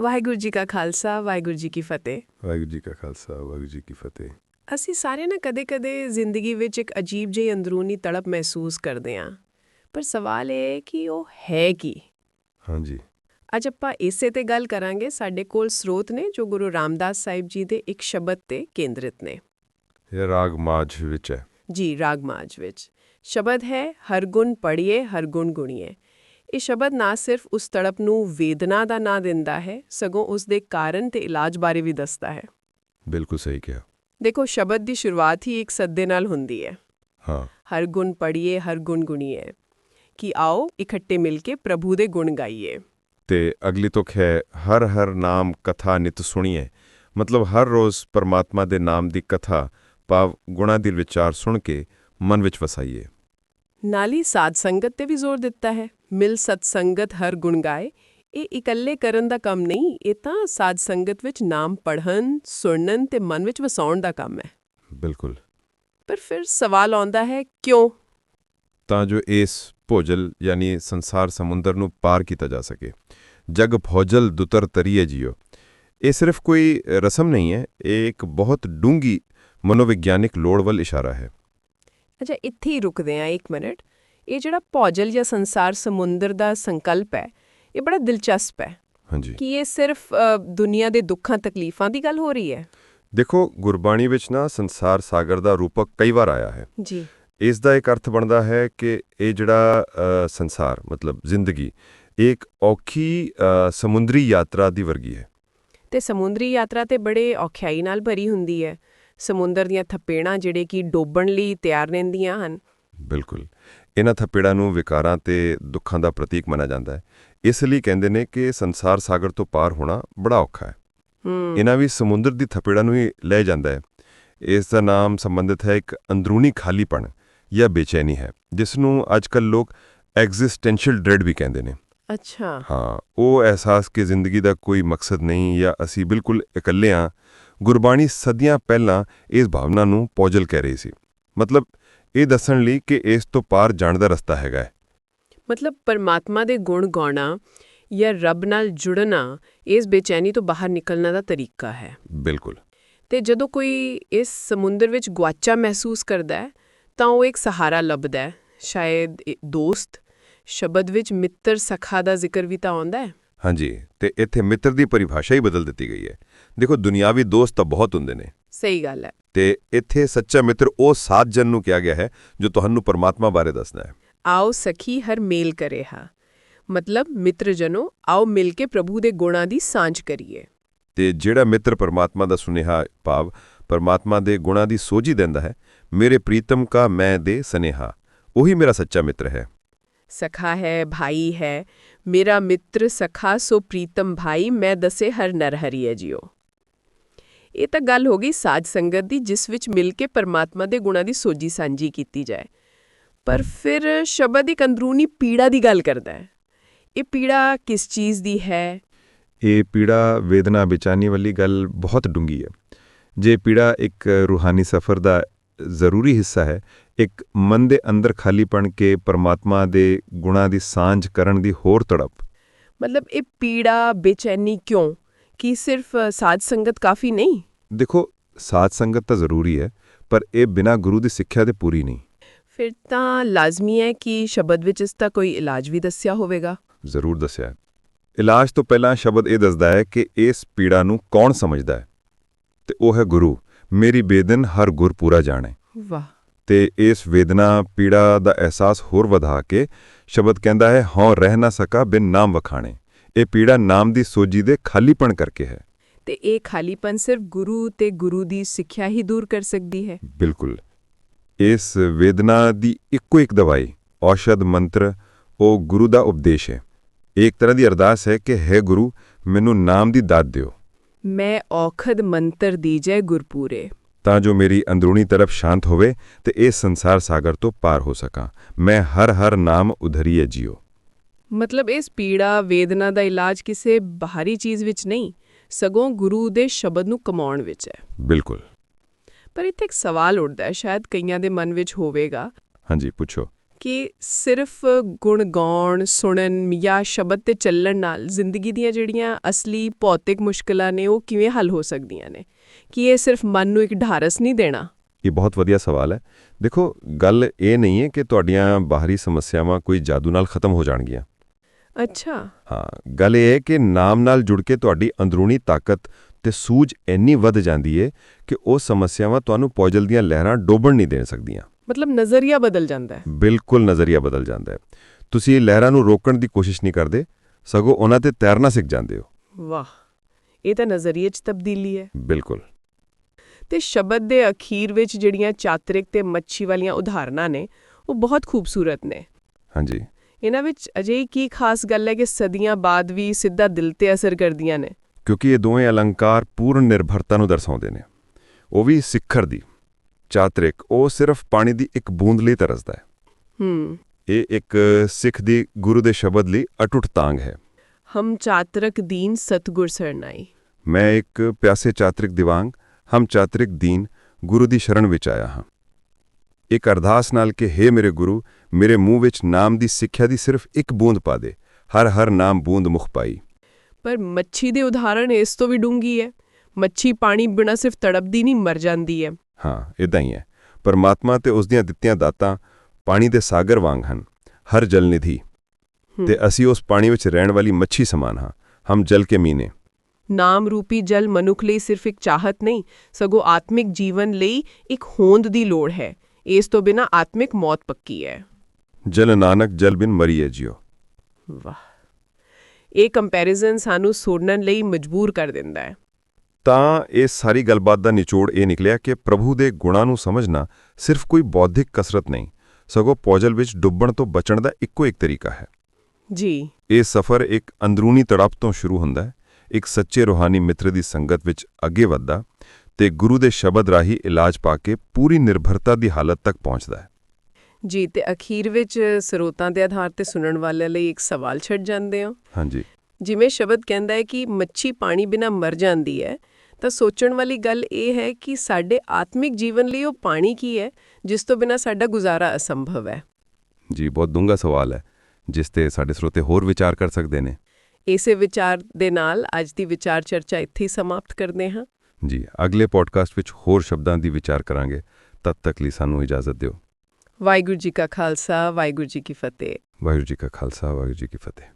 ਵਾਹਿਗੁਰੂ ਜੀ ਕਾ ਖਾਲਸਾ ਵਾਹਿਗੁਰੂ ਜੀ ਕੀ ਫਤਿਹ। ਵਾਹਿਗੁਰੂ ਜੀ ਕਾ ਖਾਲਸਾ ਵਾਹਿਗੁਰੂ ਜੀ ਕੀ ਫਤਿਹ। ਅਸੀਂ ਸਾਰੇ ਨਾ ਕਦੇ-ਕਦੇ ਜ਼ਿੰਦਗੀ ਵਿੱਚ ਇੱਕ ਅਜੀਬ ਜਿਹੀ ਅੰਦਰੂਨੀ ਤੜਪ ਮਹਿਸੂਸ ਕਰਦੇ ਹਾਂ। ਪਰ ਸਵਾਲ ਇਹ ਹੈ ਕਿ ਉਹ ਹੈ ਕੀ? ਹਾਂਜੀ। ਅੱਜ ਆਪਾਂ ਇਸੇ ਤੇ ਗੱਲ ਕਰਾਂਗੇ। ਸਾਡੇ ਕੋਲ ਸਰੋਤ ਨੇ ਜੋ ਗੁਰੂ ਰਾਮਦਾਸ ਸਾਹਿਬ ਜੀ ਦੇ ਇੱਕ ਸ਼ਬਦ ਤੇ ਕੇਂਦਰਿਤ ਨੇ। ਇਹ ਰਾਗ ਮਾਝ ਵਿੱਚ ਹੈ। ਜੀ ਰਾਗ ਮਾਝ ਵਿੱਚ। ਸ਼ਬਦ ਹੈ ਹਰ ਗੁਣ ਪੜ੍ਹੀਏ ਹਰ ਗੁਣ ਗੁਣੀਏ। ਇਹ ਸ਼ਬਦ ਨਾ ਸਿਰਫ ਉਸ ਤੜਪ ਨੂੰ ਵੇਦਨਾ ਦਾ ਨਾਂ ਦਿੰਦਾ ਹੈ ਸਗੋਂ ਉਸ ਦੇ ਕਾਰਨ ਤੇ ਇਲਾਜ ਬਾਰੇ ਵੀ ਦੱਸਦਾ ਹੈ। ਬਿਲਕੁਲ ਸਹੀ ਕਿਹਾ। ਦੇਖੋ ਸ਼ਬਦ ਦੀ ਸ਼ੁਰੂਆਤ ਹੀ ਇੱਕ ਸੱਦੇ ਨਾਲ ਹੁੰਦੀ ਹੈ। ਹਾਂ। ਹਰ ਗੁਣ ਪੜ੍ਹੀਏ ਹਰ ਗੁਣ ਗੁਣੀਏ। ਕਿ ਆਓ ਇਕੱਠੇ ਮਿਲ ਕੇ ਪ੍ਰਭੂ ਦੇ ਗੁਣ ਗਾਈਏ। ਤੇ ਅਗਲੀ ਤੁਕ ਹੈ ਹਰ ਹਰ ਨਾਮ ਕਥਾ ਨਿਤ ਸੁਣੀਏ। ਮਤਲਬ ਹਰ ਰੋਜ਼ ਪਰਮਾਤਮਾ ਦੇ ਨਾਮ ਦੀ ਕਥਾ ਭਾਵ ਗੁਣਾ ਦੀ ਵਿਚਾਰ ਸੁਣ ਕੇ ਮਨ ਵਿੱਚ ਵਸਾਈਏ। ਨਾਲ ਹੀ ਸਾਧ ਸੰਗਤ ਤੇ ਵੀ ਜ਼ੋਰ ਦਿੱਤਾ ਹੈ। ਮਿਲ ਸਤ ਸੰਗਤ ਹਰ ਗੁਣ ਗਾਏ। ਇਹ ਇਕੱਲੇ ਕਰਨ ਦਾ ਕੰਮ ਨਹੀਂ ਇਹ ਤਾਂ ਸਾਧ ਸੰਗਤ ਵਿੱਚ ਨਾਮ ਪੜ੍ਹਨ ਸੁਣਨ ਤੇ ਮਨ ਵਿੱਚ ਵਸਾਉਣ ਦਾ ਕੰਮ ਹੈ। ਬਿਲਕੁਲ। ਪਰ ਫਿਰ ਸਵਾਲ ਆਉਂਦਾ ਹੈ ਕਿਉਂ? ਤਾਂ ਜੋ ਇਸ ਭੋਜਲ ਯਾਨੀ ਸੰਸਾਰ ਸਮੁੰਦਰ ਨੂੰ ਪਾਰ ਕੀਤਾ ਜਾ ਸਕੇ। ਜਗ ਭੋਜਲ ਦੁਤਰ ਤਰੀਏ ਜਿਓ। ਇਹ ਸਿਰਫ ਕੋਈ ਰਸਮ ਨਹੀਂ ਹੈ ਇਹ ਇੱਕ ਬਹੁਤ ਡੂੰਗੀ ਮਨੋਵਿਗਿਆਨਿਕ ਲੋੜ ਵੱਲ ਇਸ਼ਾਰਾ ਹੈ। ਅੱਛਾ ਇੱਥੇ ਹੀ ਰੁਕਦੇ ਹਾਂ ਇੱਕ ਮਿੰਟ। ਇਹ ਜਿਹੜਾ ਭੌਜਲ ਜਾਂ ਸੰਸਾਰ ਸਮੁੰਦਰ ਦਾ ਸੰਕਲਪ ਹੈ ਇਹ ਬੜਾ ਦਿਲਚਸਪ ਹੈ ਹਾਂਜੀ। ਕਿ ਇਹ ਸਿਰਫ ਦੁਨੀਆ ਦੇ ਦੁੱਖਾਂ ਤਕਲੀਫਾਂ ਦੀ ਗੱਲ ਹੋ ਰਹੀ ਹੈ? ਦੇਖੋ ਗੁਰਬਾਣੀ ਵਿੱਚ ਨਾ ਸੰਸਾਰ ਸਾਗਰ ਦਾ ਰੂਪਕ ਕਈ ਵਾਰ ਆਇਆ ਹੈ। ਜੀ। ਇਸ ਦਾ ਇੱਕ ਅਰਥ ਬਣਦਾ ਹੈ ਕਿ ਇਹ ਜਿਹੜਾ ਸੰਸਾਰ ਮਤਲਬ ਜ਼ਿੰਦਗੀ ਇੱਕ ਔਖੀ ਸਮੁੰਦਰੀ ਯਾਤਰਾ ਦੀ ਵਰਗੀ ਹੈ। ਤੇ ਸਮੁੰਦਰੀ ਯਾਤਰਾ ਤੇ ਬੜੇ ਔਖਿਆਈ ਨਾਲ ਭਰੀ ਹੁੰਦੀ ਹੈ। ਸਮੁੰਦਰ ਦੀਆਂ ਥਪੇੜਾਂ ਜਿਹੜੇ ਕਿ ਡੋਬਣ ਲਈ ਤਿਆਰ ਰਹਿੰਦੀਆਂ ਹਨ। ਬਿਲਕੁਲ। ਇਹਨਾਂ ਥਪੇੜਾਂ ਨੂੰ ਵਿਕਾਰਾਂ ਤੇ ਦੁੱਖਾਂ ਦਾ ਪ੍ਰਤੀਕ ਮੰਨਿਆ ਜਾਂਦਾ ਹੈ। ਇਸ ਲਈ ਕਹਿੰਦੇ ਨੇ ਕਿ ਸੰਸਾਰ ਸਾਗਰ ਤੋਂ ਪਾਰ ਹੋਣਾ ਬੜਾ ਔਖਾ ਹੈ। ਇਹਨਾਂ ਵੀ ਸਮੁੰਦਰ ਦੀ ਥਪੇੜਾਂ ਨੂੰ ਹੀ ਲੈ ਜਾਂਦਾ ਹੈ। ਇਸ ਦਾ ਨਾਮ ਸੰਬੰਧਿਤ ਹੈ ਇੱਕ ਅੰਦਰੂਨੀ ਖਾਲੀਪਣ ਜਾਂ ਬੇਚੈਨੀ ਹੈ ਜਿਸ ਨੂੰ ਅੱਜਕੱਲ ਲੋਕ ਐਗਜ਼ਿਸਟੈਂਸ਼ੀਅਲ ਡ੍ਰੈਡ ਵੀ ਕਹਿੰਦੇ ਨੇ। ਅੱਛਾ। ਹਾਂ ਉਹ ਅਹਿਸਾਸ ਕਿ ਜ਼ਿੰਦਗੀ ਦਾ ਕੋਈ ਮਕਸਦ ਨਹੀਂ ਜਾਂ ਅਸੀਂ ਬਿਲਕੁਲ ਇਕੱਲੇ ਹਾਂ ਗੁਰਬਾਣੀ ਸਦੀਆਂ ਪਹਿਲਾਂ ਇਸ ਭਾਵਨਾ ਨੂੰ ਪੌਜਲ ਕਹਿ ਰਹੀ ਸੀ। ਮਤਲਬ ਇਹ ਦੱਸਣ ਲਈ ਕਿ ਇਸ ਤੋਂ ਪਾਰ ਜਾਣ ਦਾ ਰਸਤਾ ਹੈਗਾ ਹੈ। ਮਤਲਬ ਪਰਮਾਤਮਾ ਦੇ ਗੁਣ ਗਾਉਣਾ ਜਾਂ ਰੱਬ ਨਾਲ ਜੁੜਨਾ ਇਸ ਬੇਚੈਨੀ ਤੋਂ ਬਾਹਰ ਨਿਕਲਣ ਦਾ ਤਰੀਕਾ ਹੈ। ਬਿਲਕੁਲ। ਤੇ ਜਦੋਂ ਕੋਈ ਇਸ ਸਮੁੰਦਰ ਵਿੱਚ ਗੁਆਚਾ ਮਹਿਸੂਸ ਕਰਦਾ ਹੈ ਤਾਂ ਉਹ ਇੱਕ ਸਹਾਰਾ ਲੱਭਦਾ ਹੈ। ਸ਼ਾਇਦ ਦੋਸਤ ਸ਼ਬਦ ਵਿੱਚ ਮਿੱਤਰ ਸਖਾ ਦਾ ਜ਼ਿਕਰ ਵੀ ਤਾਂ ਆਉਂਦਾ ਹੈ। ਹਾਂਜੀ ਤੇ ਇੱਥੇ ਮਿੱਤਰ ਦੀ ਪਰਿਭਾਸ਼ਾ ਹੀ ਬਦਲ ਦਿੱਤੀ ਗਈ ਹੈ। ਦੇਖੋ ਦੁਨਿਆਵੀ ਦੋਸਤ ਤਾਂ ਬਹੁਤ ਹੁੰਦੇ ਨੇ। ਸਹੀ ਗੱਲ ਹੈ। ਤੇ ਇੱਥੇ ਸੱਚਾ ਮਿੱਤਰ ਉਹ ਸਾਧ ਜਨ ਨੂੰ ਕਿਹਾ ਗਿਆ ਹੈ ਜੋ ਤੁਹਾਨੂੰ ਪਰਮਾਤਮਾ ਬਾਰੇ ਦੱਸਦਾ ਹੈ। ਆਓ ਸਖੀ ਹਰ ਮੇਲ ਕਰੇ ਹਾਂ। ਮਤਲਬ ਮਿੱਤਰ ਜਨੋ ਆਓ ਮਿਲ ਕੇ ਪ੍ਰਭੂ ਦੇ ਗੁਣਾਂ ਦੀ ਸਾਂਝ ਕਰੀਏ। ਤੇ ਜਿਹੜਾ ਮਿੱਤਰ ਪਰਮਾਤਮਾ ਦਾ ਸੁਨੇਹਾ ਭਾਵ ਪਰਮਾਤਮਾ ਦੇ ਗੁਣਾਂ ਦੀ ਸੋਝੀ ਦਿੰਦਾ ਹੈ ਮੇਰੇ ਪ੍ਰੀਤਮ ਕਾ ਮੈਂ ਦੇ ਸਨੇਹਾ ਉਹੀ ਮੇਰਾ ਸੱਚਾ ਮਿੱਤਰ ਹੈ। ਸਖਾ ਹੈ ਭਾਈ ਹੈ ਮੇਰਾ ਮਿੱਤਰ, ਸਖਾ, ਸੋ ਪ੍ਰੀਤਮ ਭਾਈ, ਮੈਂ ਦਸੇ ਹਰ ਨਰ ਹਰੀਏ ਜਿਓ। ਇਹ ਤਾਂ ਗੱਲ ਹੋ ਗਈ ਸਾਜ ਸੰਗਤ ਦੀ, ਜਿਸ ਵਿੱਚ ਮਿਲ ਕੇ ਪਰਮਾਤਮਾ ਦੇ ਗੁਣਾਂ ਦੀ ਸੋਝੀ ਸਾਂਝੀ ਕੀਤੀ ਜਾਏ। ਪਰ ਫਿਰ ਸ਼ਬਦ ਇੱਕ ਅੰਦਰੂਨੀ ਪੀੜਾ ਦੀ ਗੱਲ ਕਰਦਾ ਹੈ। ਇਹ ਪੀੜਾ ਕਿਸ ਚੀਜ਼ ਦੀ ਹੈ? ਇਹ ਪੀੜਾ ਵੇਦਨਾ ਬੇਚੈਨੀ ਵਾਲੀ ਗੱਲ ਬਹੁਤ ਡੂੰਗੀ ਹੈ। ਜੇ ਪੀੜਾ ਇੱਕ ਰੂਹਾਨੀ ਸਫ਼ਰ ਦਾ ਜ਼ਰੂਰੀ ਹਿੱਸਾ ਹੈ ਇੱਕ ਮਨ ਦੇ ਅੰਦਰ ਖਾਲੀਪਣ ਕੇ ਪਰਮਾਤਮਾ ਦੇ ਗੁਣਾਂ ਦੀ ਸਾਂਝ ਕਰਨ ਦੀ ਹੋਰ ਤੜਪ। ਮਤਲਬ ਇਹ ਪੀੜਾ ਬੇਚੈਨੀ ਕਿਉਂ? ਕੀ ਸਿਰਫ ਸਾਜ ਸੰਗਤ ਕਾਫੀ ਨਹੀਂ? ਦੇਖੋ ਸਾਧ ਸੰਗਤ ਤਾਂ ਜ਼ਰੂਰੀ ਹੈ ਪਰ ਇਹ ਬਿਨਾਂ ਗੁਰੂ ਦੀ ਸਿੱਖਿਆ ਦੇ ਪੂਰੀ ਨਹੀਂ। ਫਿਰ ਤਾਂ ਲਾਜ਼ਮੀ ਹੈ ਕਿ ਸ਼ਬਦ ਵਿੱਚ ਇਸ ਦਾ ਕੋਈ ਇਲਾਜ ਵੀ ਦੱਸਿਆ ਹੋਵੇਗਾ? ਜ਼ਰੂਰ ਦੱਸਿਆ। ਇਲਾਜ ਤੋਂ ਪਹਿਲਾਂ ਸ਼ਬਦ ਇਹ ਦੱਸਦਾ ਹੈ ਕਿ ਇਸ ਪੀੜਾ ਨੂੰ ਕੌਣ ਸਮਝਦਾ ਹੈ? ਤੇ ਉਹ ਹੈ ਗੁਰੂ। ਮੇਰੀ ਬੇਦਨ ਹਰ ਗੁਰ ਪੂਰਾ ਜਾਣੇ। ਵਾਹ। ਤੇ ਇਸ ਵੇਦਨਾ ਪੀੜਾ ਦਾ ਅਹਿਸਾਸ ਹੋਰ ਵਧਾ ਕੇ ਸ਼ਬਦ ਕਹਿੰਦਾ ਹੈ ਹਉ ਰਹਿ ਨਾ ਸਕਾ ਬਿਨ ਨਾਮ ਵਖਾਣੇ। ਇਹ ਪੀੜਾ ਨਾਮ ਦੀ ਸੋਜੀ ਦੇ ਖਾਲੀਪਣ ਕਰਕੇ ਹੈ। ਤੇ ਇਹ ਖਾਲੀਪਨ ਸਿਰਫ ਗੁਰੂ ਤੇ ਗੁਰੂ ਦੀ ਸਿੱਖਿਆ ਹੀ ਦੂਰ ਕਰ ਸਕਦੀ ਹੈ। ਬਿਲਕੁਲ। ਇਸ ਵੇਦਨਾ ਦੀ ਇੱਕੋ ਇੱਕ ਦਵਾਈ ਔਸ਼ਧ ਮੰਤਰ ਉਹ ਗੁਰੂ ਦਾ ਉਪਦੇਸ਼ ਹੈ। ਇੱਕ ਤਰ੍ਹਾਂ ਦੀ ਅਰਦਾਸ ਹੈ ਕਿ ਹੈ ਗੁਰੂ ਮੈਨੂੰ ਨਾਮ ਦੀ ਦਾਤ ਦਿਓ। ਮੈਂ ਔਖਦ ਮੰਤਰ ਦੀਜੈ ਗੁਰਪੂਰੇ। ਤਾਂ ਜੋ ਮੇਰੀ ਅੰਦਰੂਨੀ ਤਰਫ ਸ਼ਾਂਤ ਹੋਵੇ ਤੇ ਇਸ ਸੰਸਾਰ ਸਾਗਰ ਤੋਂ ਪਾਰ ਹੋ ਸਕਾਂ। ਮੈਂ ਹਰ ਹਰ ਨਾਮ ਉਧਰੀਏ ਜਿਉ ਮਤਲਬ ਇਸ ਪੀੜਾ ਵੇਦਨਾ ਦਾ ਇਲਾਜ ਕਿਸੇ ਬਾਹਰੀ ਚੀਜ਼ ਵਿੱਚ ਨਹੀਂ ਸਗੋਂ ਗੁਰੂ ਦੇ ਸ਼ਬਦ ਨੂੰ ਕਮਾਉਣ ਵਿੱਚ ਹੈ। ਬਿਲਕੁਲ। ਪਰ ਇੱਥੇ ਇੱਕ ਸਵਾਲ ਉੱਠਦਾ ਹੈ ਸ਼ਾਇਦ ਕਈਆਂ ਦੇ ਮਨ ਵਿੱਚ ਹੋਵੇਗਾ। ਹਾਂਜੀ ਪੁੱਛੋ। ਕਿ ਸਿਰਫ ਗੁਣ ਗਾਉਣ ਸੁਣਨ ਜਾਂ ਸ਼ਬਦ ਤੇ ਚੱਲਣ ਨਾਲ ਜ਼ਿੰਦਗੀ ਦੀਆਂ ਜਿਹੜੀਆਂ ਅਸਲੀ ਭੌਤਿਕ ਮੁਸ਼ਕਲਾਂ ਨੇ ਉਹ ਕਿਵੇਂ ਹੱਲ ਹੋ ਸਕਦੀਆਂ ਨੇ? ਕਿ ਇਹ ਸਿਰਫ ਮਨ ਨੂੰ ਇੱਕ ਢਾਰਸ ਨਹੀਂ ਦੇਣਾ? ਇਹ ਬਹੁਤ ਵਧੀਆ ਸਵਾਲ ਹੈ। ਦੇਖੋ ਗੱਲ ਇਹ ਨਹੀਂ ਹੈ ਕਿ ਤੁਹਾਡੀਆਂ ਬਾਹਰੀ ਸਮੱਸਿਆਵਾਂ ਕੋਈ ਜਾਦੂ ਨਾਲ ਖਤਮ ਹੋ ਜਾਣਗੀਆਂ। ਅੱਛਾ। ਹਾਂ ਗੱਲ ਇਹ ਹੈ ਕਿ ਨਾਮ ਨਾਲ ਜੁੜ ਕੇ ਤੁਹਾਡੀ ਅੰਦਰੂਨੀ ਤਾਕਤ ਤੇ ਸੂਝ ਇੰਨੀ ਵੱਧ ਜਾਂਦੀ ਹੈ ਕਿ ਉਹ ਸਮੱਸਿਆਵਾਂ ਤੁਹਾਨੂੰ ਪੌਜਲ ਦੀਆਂ ਲਹਿਰਾਂ ਡੋਬਣ ਨਹੀਂ ਦੇ ਸਕਦੀਆਂ। ਮਤਲਬ ਨਜ਼ਰੀਆ ਬਦਲ ਜਾਂਦਾ ਹੈ। ਬਿਲਕੁਲ ਨਜ਼ਰੀਆ ਬਦਲ ਜਾਂਦਾ ਹੈ। ਤੁਸੀਂ ਲਹਿਰਾਂ ਨੂੰ ਰੋਕਣ ਦੀ ਕੋਸ਼ਿਸ਼ ਨਹੀਂ ਕਰਦੇ ਸਗੋਂ ਉਹਨਾਂ ਤੇ ਤੈਰਨਾ ਸਿੱਖ ਜਾਂਦੇ ਹੋ। ਵਾਹ ਇਹ ਤਾਂ ਨਜ਼ਰੀਏ 'ਚ ਤਬਦੀਲੀ ਹੈ। ਬਿਲਕੁਲ। ਤੇ ਸ਼ਬਦ ਦੇ ਅਖੀਰ ਵਿੱਚ ਜਿਹੜੀਆਂ ਚਾਤਰਿਕ ਤੇ ਮੱਛੀ ਵਾਲੀਆਂ ਉਦਾਹਰਨਾਂ ਨੇ ਉਹ ਬਹੁਤ ਖੂਬਸੂਰਤ ਨੇ। ਹਾਂਜੀ। ਇਹਨਾਂ ਵਿੱਚ ਅਜਿਹੀ ਕੀ ਖਾਸ ਗੱਲ ਹੈ ਕਿ ਸਦੀਆਂ ਬਾਅਦ ਵੀ ਸਿੱਧਾ ਦਿਲ ਤੇ ਅਸਰ ਕਰਦੀਆਂ ਨੇ? ਕਿਉਂਕਿ ਇਹ ਦੋਵੇਂ ਅਲੰਕਾਰ ਪੂਰਨ ਨਿਰਭਰਤਾ ਨੂੰ ਦਰਸਾਉਂਦੇ ਨੇ। ਉਹ ਵੀ ਸਿੱਖਰ ਦੀ। ਚਾਤਰਿਕ ਉਹ ਸਿਰਫ ਪਾਣੀ ਦੀ ਇੱਕ ਬੂੰਦ ਲਈ ਤਰਸਦਾ ਹੈ। ਹੂੰ। ਇਹ ਇੱਕ ਸਿੱਖ ਦੀ ਗੁਰੂ ਦੇ ਸ਼ਬਦ ਲਈ ਅਟੁੱਟ ਤਾਂਗ ਹੈ। ਹਮ ਚਾਤਰਕ ਦੀਨ ਸਤਗੁਰ ਸਰਨਾਈ ਮੈਂ ਇੱਕ ਪਿਆਸੇ ਚਾਤਰਿਕ ਦਿਵਾਂਗ ਹਮ ਚਾਤਰਿਕ ਦੀਨ ਗੁਰੂ ਦੀ ਸ਼ਰਨ ਵਿੱਚ ਆਇਆ ਹਾਂ। ਇੱਕ ਅਰਦਾਸ ਨਾਲ ਕਿ हे ਮੇਰੇ ਗੁਰੂ ਮੇਰੇ ਮੂੰਹ ਵਿੱਚ ਨਾਮ ਦੀ ਸਿੱਖਿਆ ਦੀ ਸਿਰਫ ਇੱਕ ਬੂੰਦ ਪਾ ਦੇ ਹਰ ਹਰ ਨਾਮ ਬੂੰਦ ਮੁਖ ਪਾਈ। ਪਰ ਮੱਛੀ ਦੇ ਉਦਾਹਰਣ ਇਸ ਤੋਂ ਵੀ ਡੂੰਗੀ ਹੈ। ਮੱਛੀ ਪਾਣੀ ਬਿਨਾਂ ਸਿਰਫ ਤੜਪਦੀ ਨਹੀਂ ਮਰ ਜਾਂਦੀ ਹੈ। ਹਾਂ ਇਦਾਂ ਹੀ ਹੈ। ਪਰਮਾਤਮਾ ਤੇ ਉਸ ਦੀਆਂ ਦਿੱਤੀਆਂ ਦਾਤਾਂ ਪਾਣੀ ਦੇ ਸਾਗਰ ਵਾਂਗ ਹਨ ਹਰ ਜਲ ਨਿਧੀ। ਤੇ ਅਸੀਂ ਉਸ ਪਾਣੀ ਵਿੱਚ ਰਹਿਣ ਵਾਲੀ ਮੱਛੀ ਸਮਾਨ ਹਾਂ ਹਮ ਜਲ ਕੇ ਮੀਨੇ। ਨਾਮ ਰੂਪੀ ਜਲ ਮਨੁੱਖ ਲਈ ਸਿਰਫ ਇੱਕ ਚਾਹਤ ਨਹੀਂ ਸਗੋਂ ਆਤਮਿਕ ਜੀਵਨ ਲਈ ਇੱਕ ਹੋਂਦ ਦੀ ਲੋੜ ਹੈ। ਇਸ ਤੋਂ ਬਿਨਾਂ ਆਤਮਿਕ ਮੌਤ ਪੱਕੀ ਹੈ। ਜਲ ਨਾਨਕ ਜਲ ਬਿਨ ਮਰੀਏ ਜਿਓ ਵਾਹ। ਇਹ ਕੰਪੈਰੀਜ਼ਨ ਸਾਨੂੰ ਸੁਣਨ ਲਈ ਮਜਬੂਰ ਕਰ ਦਿੰਦਾ ਹੈ। ਤਾਂ ਇਹ ਸਾਰੀ ਗੱਲਬਾਤ ਦਾ ਨਿਚੋੜ ਇਹ ਨਿਕਲਿਆ ਕਿ ਪ੍ਰਭੂ ਦੇ ਗੁਣਾਂ ਨੂੰ ਸਮਝਣਾ ਸਿਰਫ ਕੋਈ ਬੌਧਿਕ ਕਸਰਤ ਨਹੀਂ ਸਗੋਂ ਪੌਜਲ ਵਿੱਚ ਡੁੱਬਣ ਤੋਂ ਬਚਣ ਦਾ ਇੱਕੋ ਇੱਕ ਤਰੀਕਾ ਹੈ। ਜੀ। ਇਹ ਸਫ਼ਰ ਇੱਕ ਅੰਦਰੂਨੀ ਤੜਪ ਤੋਂ ਸ਼ੁਰੂ ਹੁੰਦਾ ਹੈ ਇੱਕ ਸੱਚੇ ਰੂਹਾਨੀ ਮਿੱਤਰ ਦੀ ਸੰਗਤ ਵਿੱਚ ਅੱਗੇ ਵੱਧਦਾ ਤੇ ਗੁਰੂ ਦੇ ਸ਼ਬਦ ਰਾਹੀਂ ਇਲਾਜ ਪਾ ਕੇ ਪੂਰੀ ਨਿਰਭਰਤਾ ਦੀ ਹਾਲਤ ਤੱਕ ਪਹੁੰਚਦਾ ਹੈ। ਜੀ ਤੇ ਅਖੀਰ ਵਿੱਚ ਸਰੋਤਾਂ ਦੇ ਆਧਾਰ ਤੇ ਸੁਣਨ ਵਾਲਿਆਂ ਲਈ ਇੱਕ ਸਵਾਲ ਛੱਡ ਜਾਂਦੇ ਹੋ। ਹਾਂਜੀ। ਜਿਵੇਂ ਸ਼ਬਦ ਕਹਿੰਦਾ ਹੈ ਕਿ ਮੱਛੀ ਪਾਣੀ ਬਿਨਾ ਮਰ ਜਾਂਦੀ ਹੈ ਤਾਂ ਸੋਚਣ ਵਾਲੀ ਗੱਲ ਇਹ ਹੈ ਕਿ ਸਾਡੇ ਆਤਮਿਕ ਜੀਵਨ ਲਈ ਉਹ ਪਾਣੀ ਕੀ ਹੈ ਜਿਸ ਤੋਂ ਬਿਨਾ ਸਾਡਾ ਗੁਜ਼ਾਰਾ ਅਸੰਭਵ ਹੈ। ਜੀ ਬਹੁਤ ਡੂੰਘਾ ਸਵਾਲ ਹੈ ਜਿਸ ਤੇ ਸਾਡੇ ਸਰੋਤੇ ਹੋਰ ਵਿਚਾਰ ਕਰ ਸਕਦੇ ਨੇ। ਇਸੇ ਵਿਚਾਰ ਦੇ ਨਾਲ ਅੱਜ ਦੀ ਵਿਚਾਰ ਚਰਚਾ ਇੱਥੇ ਹੀ ਸਮਾਪਤ ਕਰਦੇ ਹਾਂ। ਜੀ ਅਗਲੇ ਪੋਡਕਾਸਟ ਵਿੱਚ ਹੋਰ ਸ਼ਬਦਾਂ ਦੀ ਵਿਚਾਰ ਕਰਾਂਗੇ ਤਦ ਤੱਕ ਲਈ ਸਾਨੂੰ ਇਜਾਜ਼ਤ ਦਿਓ। ਵਾਹਿਗੁਰੂ ਜੀ ਕਾ ਖਾਲਸਾ ਵਾਹਿਗੁਰੂ ਜੀ ਕੀ ਫਤਿਹ। ਵਾਹਿਗੁਰੂ ਜੀ ਕਾ ਖਾਲਸਾ ਵਾਹਿਗੁਰੂ ਜੀ ਕੀ ਫਤਿਹ।